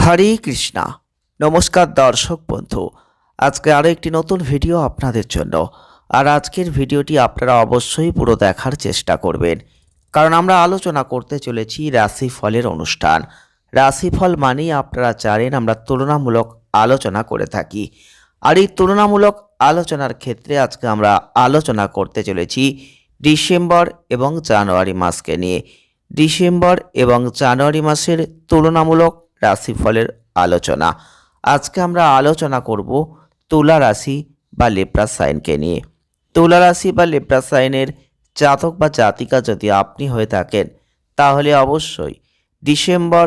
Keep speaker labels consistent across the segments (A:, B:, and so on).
A: হরে কৃষ্ণা। নমস্কার দর্শক বন্ধু। আজকে আরও একটি নতুন ভিডিও আপনাদের জন্য। আর আজকের ভিডিওটি আপনারা অবশ্যই পুরো দেখার চেষ্টা করবেন। কারণ আমরা আলোচনা করতে চলেছি রাশিফলের অনুষ্ঠান। রাশিফল মানেই আপনারা জানেন আমরা তুলনামূলক আলোচনা করে থাকি। আর এই তুলনামূলক আলোচনার ক্ষেত্রে আজকে আমরা আলোচনা করতে চলেছি ডিসেম্বর এবং জানুয়ারি মাসকে নিয়ে। ডিসেম্বর এবং জানুয়ারি মাসের তুলনামূলক রাশিফলের আলোচনা। আজকে আমরা আলোচনা করব তুলা রাশি বা লেপ্রা সাইনকে নিয়ে। তুলা রাশি বা লেপ্রা সাইনের জাতক বা জাতিকা যদি আপনি হয়ে থাকেন, তাহলে অবশ্যই ডিসেম্বর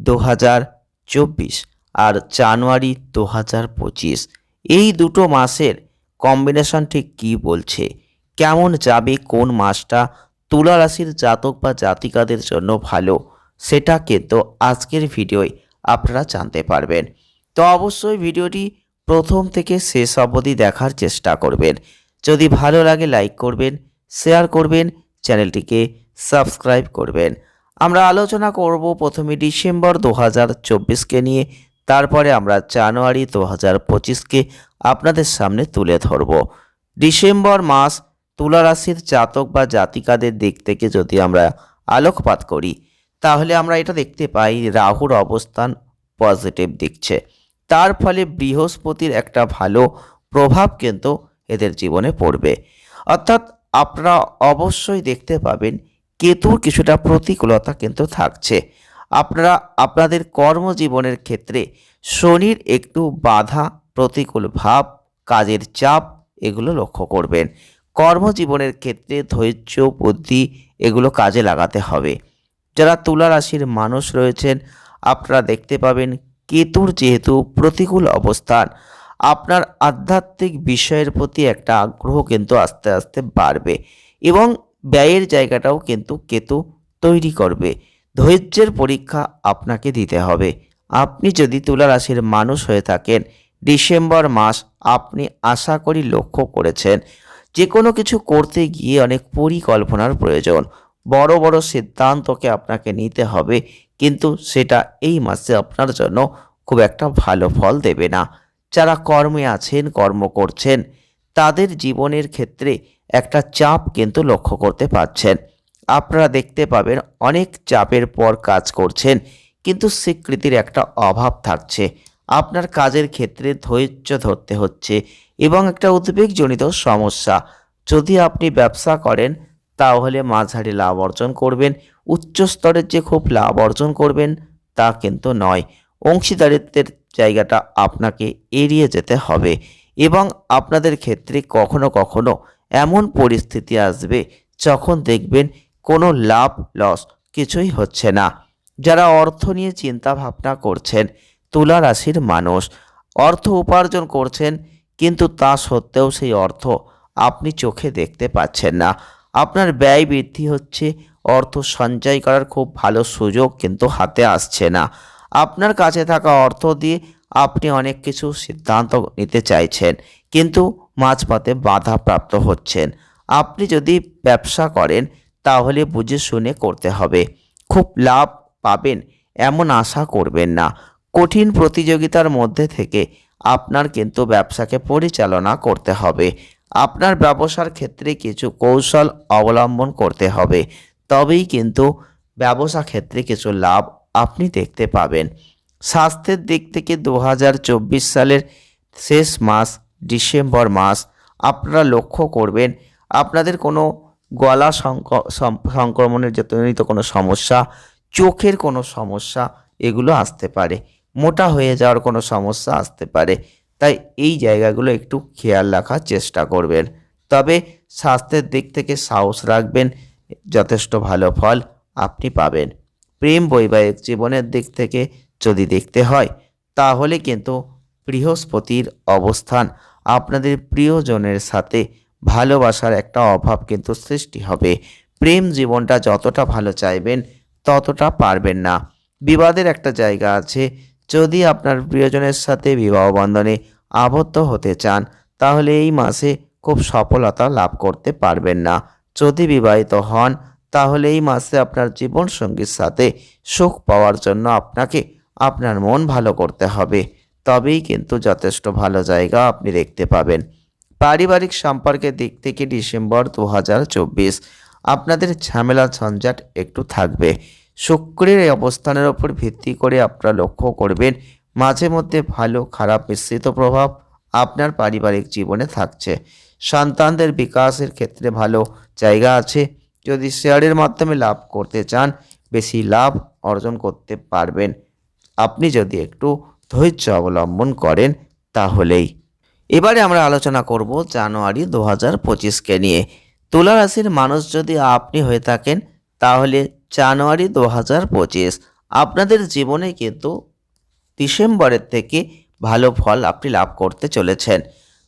A: দু হাজার চব্বিশ আর জানুয়ারি দু হাজার পঁচিশ, এই দুটো মাসের কম্বিনেশন ঠিক কী বলছে? কেমন যাবে? কোন মাসটা? তুলা রাশির জাতক বা জাতিকাদের জন্য ভালো? সেটা কিন্তু আজকের ভিডিওয় আপনারা জানতে পারবেন। তো অবশ্যই ভিডিওটি প্রথম থেকে শেষ অবধি দেখার চেষ্টা করবেন। যদি ভালো লাগে লাইক করবেন, শেয়ার করবেন, চ্যানেলটিকে সাবস্ক্রাইব করবেন। আমরা আলোচনা করব প্রথমে ডিসেম্বর দু হাজার চব্বিশকে নিয়ে। তারপরে আমরা জানুয়ারি দু হাজার পঁচিশকে আপনাদের সামনে তুলে ধরব। ডিসেম্বর মাস তুলা রাশির জাতক বা জাতিকাদের দিক থেকে যদি আমরা আলোকপাত করি তাহলে আমরা এটা দেখতে পাই রাহুর অবস্থান পজিটিভ দিচ্ছে তার ফলে বৃহস্পতির একটা ভালো প্রভাব কিন্তু এদের জীবনে পড়বে। অর্থাৎ আপনারা অবশ্যই দেখতে পাবেন কেতুর কিছুটা প্রতিকূলতা কিন্তু থাকছে। আপনারা, আপনাদের কর্মজীবনের ক্ষেত্রে শনির একটু বাধা, প্রতিকূল ভাব, কাজের চাপ এগুলো লক্ষ্য করবেন। কর্মজীবনের ক্ষেত্রে ধৈর্য, বুদ্ধি এগুলো কাজে লাগাতে হবে। যারা তুলা রাশির মানুষ রয়েছেন, আপনারা দেখতে পাবেন কেতুর যেহেতু প্রতিকূল অবস্থান। আপনার আধ্যাত্মিক বিষয়ের প্রতি একটা আগ্রহ কিন্তু আস্তে আস্তে বাড়বে এবং ব্যয়ের জায়গাটাও কিন্তু কেতু তৈরি করবে। ধৈর্যের পরীক্ষা আপনাকে দিতে হবে। আপনি যদি তুলা রাশির মানুষ হয়ে থাকেন, ডিসেম্বর মাস আপনি আশা করি লক্ষ্য করেছেন। যে কোনো কিছু করতে গিয়ে অনেক পরিকল্পনার প্রয়োজন। বড় বড় সিদ্ধান্তকে আপনাকে নিতে হবে। কিন্তু সেটা এই মাসে আপনার জন্য খুব একটা ভালো ফল দেবে না। যারা কর্মে আছেন, কর্ম করছেন, তাদের জীবনের ক্ষেত্রে একটা চাপ কিন্তু লক্ষ্য করতে পারছেন। আপনারা দেখতে পাবেন অনেক চাপের পর কাজ করছেন, কিন্তু স্বীকৃতির একটা অভাব থাকছে। আপনার কাজের ক্ষেত্রে ধৈর্য ধরতে হচ্ছে এবং একটা উদ্বেগজনিত সমস্যা। যদি আপনি ব্যবসা করেন তাহলে মাঝারি লাভ অর্জন করবেন। উচ্চ স্তরের যে খুব লাভ অর্জন করবেন, তা কিন্তু নয়। অংশীদারিত্বের জায়গাটা আপনাকে এড়িয়ে যেতে হবে এবং আপনাদের ক্ষেত্রে কখনো কখনো এমন পরিস্থিতি আসবে যখন দেখবেন কোনো লাভ, লস কিছুই হচ্ছে না। যারা অর্থ নিয়ে চিন্তা ভাবনা করছেন, তুলা রাশির মানুষ, অর্থ উপার্জন করছেন, কিন্তু তা সত্ত্বেও সেই অর্থ আপনি চোখে দেখতে পাচ্ছেন না। আপনার ব্যয় বৃদ্ধি হচ্ছে, অর্থ সঞ্চয় করার খুব ভালো সুযোগ কিন্তু হাতে আসছে না। আপনার কাছে থাকা অর্থ দিয়ে আপনি অনেক কিছু সিদ্ধান্ত নিতে চাইছেন, কিন্তু মাঝপথে বাধা প্রাপ্ত হচ্ছেন। আপনি যদি ব্যবসা করেন, তাহলে বুঝে শুনে করতে হবে। খুব লাভ পাবেন এমন আশা করবেন না। কঠিন প্রতিযোগিতার মধ্যে থেকে আপনার কিন্তু ব্যবসাকে পরিচালনা করতে হবে। আপনার ব্যবসার ক্ষেত্রে কিছু কৌশল অবলম্বন করতে হবে। তবেই কিন্তু ব্যবসা ক্ষেত্রে কিছু লাভ আপনি দেখতে পাবেন। স্বাস্থ্যের দিক থেকে দু হাজার চব্বিশ সালের শেষ মাস, ডিসেম্বর মাস, আপনারা লক্ষ্য করবেন আপনাদের কোনো গলা সংক- সংক্রমণের জনিত কোনো সমস্যা, চোখের কোনো সমস্যা, এগুলো আসতে পারে। মোটা হয়ে যাওয়ার কোনো সমস্যা আসতে পারে। তাই এই জায়গাগুলো একটু খেয়াল রাখার চেষ্টা করবেন। তবে স্বাস্থ্যের দিক থেকে সাহস রাখবেন, যথেষ্ট ভালো ফল আপনি পাবেন। প্রেম বৈবাহিক জীবনের দিক থেকে যদি দেখতে হয়, তাহলে কিন্তু বৃহস্পতির অবস্থান আপনাদের প্রিয়জনের সাথে ভালোবাসার একটা অভাব কিন্তু সৃষ্টি হবে। প্রেম জীবনটা যতটা ভালো চাইবেন, ততটা পারবেন না। বিবাদের একটা জায়গা আছে যদি আপনার প্রিয়জনের সাথে বিবাহ বন্ধনে আবদ্ধ হতে চান, তাহলে এই মাসে খুব সফলতা লাভ করতে পারবেন না। যদি বিবাহিত হন, তাহলে এই মাসে আপনার জীবনসঙ্গীর সাথে সুখ পাওয়ার জন্য আপনাকে আপনার মন ভালো করতে হবে। তবেই কিন্তু যথেষ্ট ভালো জায়গা আপনি দেখতে পাবেন। পারিবারিক সম্পর্কের দিক থেকে ডিসেম্বর দু হাজার চব্বিশ। আপনাদের ঝামেলা ঝঞ্ঝাট একটু থাকবে। শুক্রের এই অবস্থানের ওপর ভিত্তি করে আপনারা লক্ষ্য করবেন, মাঝে মধ্যে ভালো, খারাপ মিশ্রিত প্রভাব আপনার পারিবারিক জীবনে থাকছে। সন্তানদের বিকাশের ক্ষেত্রে ভালো জায়গা আছে। যদি শেয়ারের মাধ্যমে লাভ করতে চান, বেশি লাভ অর্জন করতে পারবেন। আপনি যদি একটু ধৈর্য অবলম্বন করেন, তাহলেই। এবারে আমরা আলোচনা করব জানুয়ারি দু হাজার পঁচিশকে নিয়ে। তুলা রাশির মানুষ যদি আপনি হয়ে থাকেন, তাহলে জানুয়ারি দু হাজার পঁচিশ। আপনাদের জীবনে কিন্তু ডিসেম্বরের থেকে ভালো ফল আপনি লাভ করতে চলেছেন।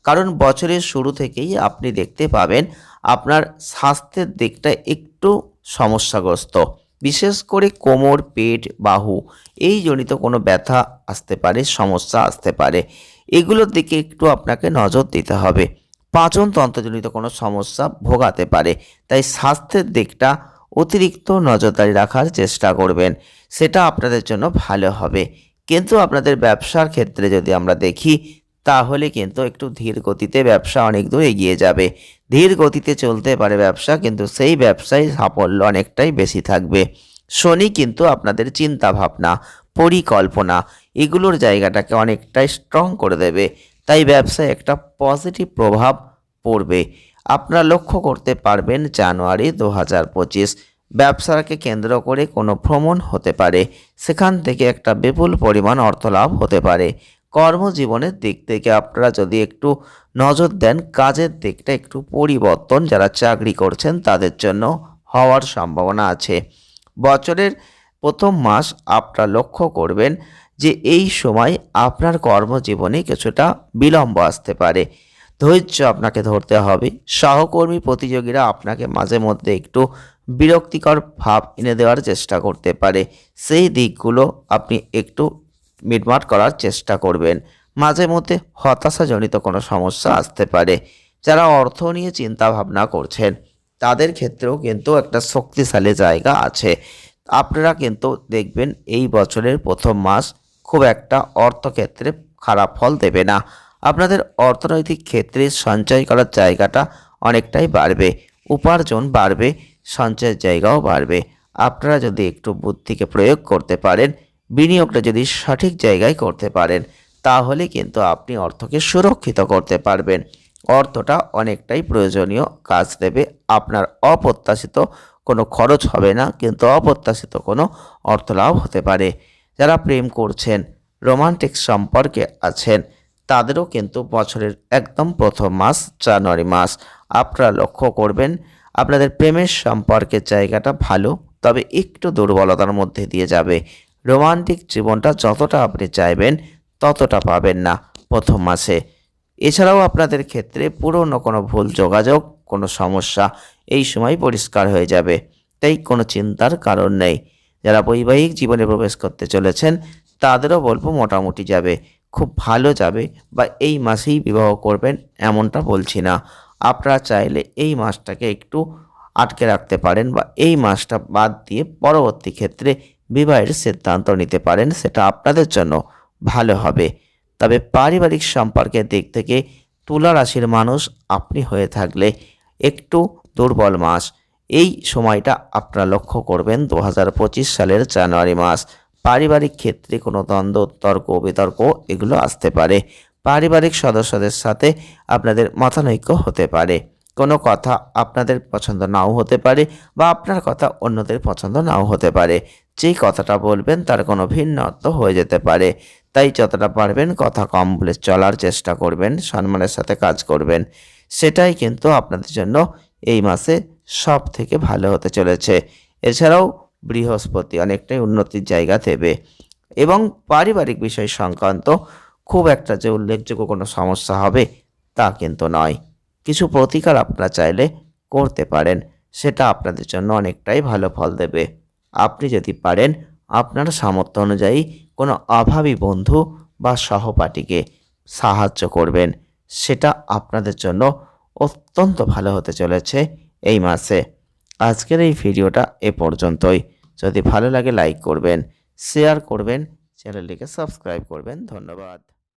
A: কারণ বছরের শুরু থেকেই আপনি দেখতে পাবেন আপনার স্বাস্থ্যের দিকটা একটু সমস্যাগ্রস্ত। বিশেষ করে কোমর, পেট, বাহু, এই জনিত কোনো ব্যথা আসতে পারে, সমস্যা আসতে পারে। এগুলোর দিকে একটু আপনাকে নজর দিতে হবে। পাচন তন্ত্রজনিত কোনো সমস্যা ভোগাতে পারে। তাই স্বাস্থ্যের দিকটা অতিরিক্ত নজরদারি রাখার চেষ্টা করবেন। সেটা আপনাদের জন্য ভালো হবে। কিন্তু আপনাদের ব্যবসার ক্ষেত্রে যদি আমরা দেখি, তাহলে কিন্তু একটু ধীর গতিতে ব্যবসা অনেক দূর এগিয়ে যাবে। ধীর গতিতে চলতে পারে ব্যবসা, কিন্তু সেই ব্যবসায় সাফল্য অনেকটাই বেশি থাকবে। শনি কিন্তু আপনাদের চিন্তা ভাবনা পরিকল্পনা, এগুলোর জায়গাটাকে অনেকটাই স্ট্রং করে দেবে। তাই ব্যবসায় একটা পজিটিভ প্রভাব পড়বে। আপনারা লক্ষ্য করতে পারবেন জানুয়ারি দু হাজার পঁচিশ, ব্যবসাকে কেন্দ্র করে কোনো ভ্রমণ হতে পারে। সেখান থেকে একটা বিপুল পরিমাণ অর্থ লাভ হতে পারে। কর্মজীবনের দিক থেকে আপনারা যদি একটু নজর দেন, কাজের দিকটা একটু পরিবর্তন যারা চাকরি করছেন তাদের জন্য হওয়ার সম্ভাবনা আছে। বছরের প্রথম মাস আপনারা লক্ষ্য করবেন যে এই সময় আপনার কর্মজীবনে কিছুটা বিলম্ব আসতে পারে। ধৈর্য আপনাকে ধরতে হবে। সহকর্মী প্রতিযোগীরা আপনাকে মাঝে মধ্যে একটু বিরক্তিকর ভাব এনে দেওয়ার চেষ্টা করতে পারে। সেই দিকগুলো আপনি একটু মিটমাট করার চেষ্টা করবেন। মাঝে মধ্যে হতাশাজনিত কোনো সমস্যা আসতে পারে। যারা অর্থ নিয়ে চিন্তা ভাবনা করছেন, তাদের ক্ষেত্রেও কিন্তু একটা শক্তিশালী জায়গা আছে। আপনারা কিন্তু দেখবেন এই বছরের প্রথম মাস খুব একটা অর্থক্ষেত্রে খারাপ ফল দেবে না। আপনাদের অর্থনৈতিক ক্ষেত্রে সঞ্চয় করার জায়গাটা অনেকটাই বাড়বে, উপার্জন বাড়বে, সঞ্চয়ের জায়গাও বাড়বে। আপনারা যদি একটু বুদ্ধিকে প্রয়োগ করতে পারেন, বিনিয়োগটা যদি সঠিক জায়গায় করতে পারেন, তাহলে কিন্তু আপনি অর্থকে সুরক্ষিত করতে পারবেন। অর্থটা অনেকটাই প্রয়োজনীয় কাজ দেবে, আপনার অপ্রত্যাশিত কোনো খরচ হবে না, কিন্তু অপ্রত্যাশিত কোনো অর্থ লাভ হতে পারে। যারা প্রেম করছেন, রোমান্টিক সম্পর্কে আছেন তাদেরও কিন্তু বছরের একদম প্রথম মাস জানুয়ারি মাস। আপনারা লক্ষ্য করবেন, আপনাদের প্রেমের সম্পর্কের জায়গাটা ভালো, তবে একটু দুর্বলতার মধ্যে দিয়ে যাবে। রোমান্টিক জীবনটা যতটা আপনি চাইবেন, ততটা পাবেন না প্রথম মাসে। এছাড়াও আপনাদের ক্ষেত্রে পুরনো কোনো ভুল যোগাযোগ, কোনো সমস্যা এই সময় পরিষ্কার হয়ে যাবে। তাই কোনো চিন্তার কারণ নেই। যারা বৈবাহিক জীবনে প্রবেশ করতে চলেছেন, তাদেরও বলব মোটামুটি যাবে। খুব ভালো যাবে বা এই মাসেই বিবাহ করবেন এমনটা বলছি না। আপনারা চাইলে এই মাসটাকে একটু আটকে রাখতে পারেন বা এই মাসটা বাদ দিয়ে পরবর্তী ক্ষেত্রে বিবাহের সিদ্ধান্ত নিতে পারেন, সেটা আপনাদের জন্য ভালো হবে। তবে পারিবারিক সম্পর্কের দিক থেকে তুলা রাশির মানুষ আপনি হয়ে থাকলে একটু দুর্বল মাস। এই সময়টা আপনারা লক্ষ্য করবেন দু হাজার পঁচিশ সালের জানুয়ারি মাস। পারিবারিক ক্ষেত্রে কোনো দ্বন্দ্ব, তর্ক, বিতর্ক এগুলো আসতে পারে। পারিবারিক সদস্যদের সাথে আপনাদের মতানৈক্য হতে পারে। কোনো কথা আপনাদের পছন্দ নাও হতে পারে বা আপনার কথা অন্যদের পছন্দ নাও হতে পারে। যেই কথাটা বলবেন তার কোনো ভিন্ন অর্থ হয়ে যেতে পারে। তাই যতটা পারবেন কথা কম বলে চলার চেষ্টা করবেন, সম্মানের সাথে কাজ করবেন। সেটাই কিন্তু আপনাদের জন্য এই মাসে সব থেকে ভালো হতে চলেছে। এছাড়াও বৃহস্পতি অনেকটাই উন্নতির জায়গা দেবে। এবং পারিবারিক বিষয় সংক্রান্ত খুব একটা যে উল্লেখযোগ্য কোনো সমস্যা হবে তা কিন্তু নয়। কিছু প্রতিকার আপনারা চাইলে করতে পারেন, সেটা আপনাদের জন্য অনেকটাই ভালো ফল দেবে। আপনি যদি পারেন, আপনার সামর্থ্য অনুযায়ী কোনো অভাবী বন্ধু বা সহপাঠীকে সাহায্য করবেন। সেটা আপনাদের জন্য অত্যন্ত ভালো হতে চলেছে এই মাসে। আজকের এই ভিডিওটা এ পর্যন্তই। যদি ভালো লাগে লাইক করবেন শেয়ার করবেন চ্যানেলটিকে সাবস্ক্রাইব করবেন। ধন্যবাদ।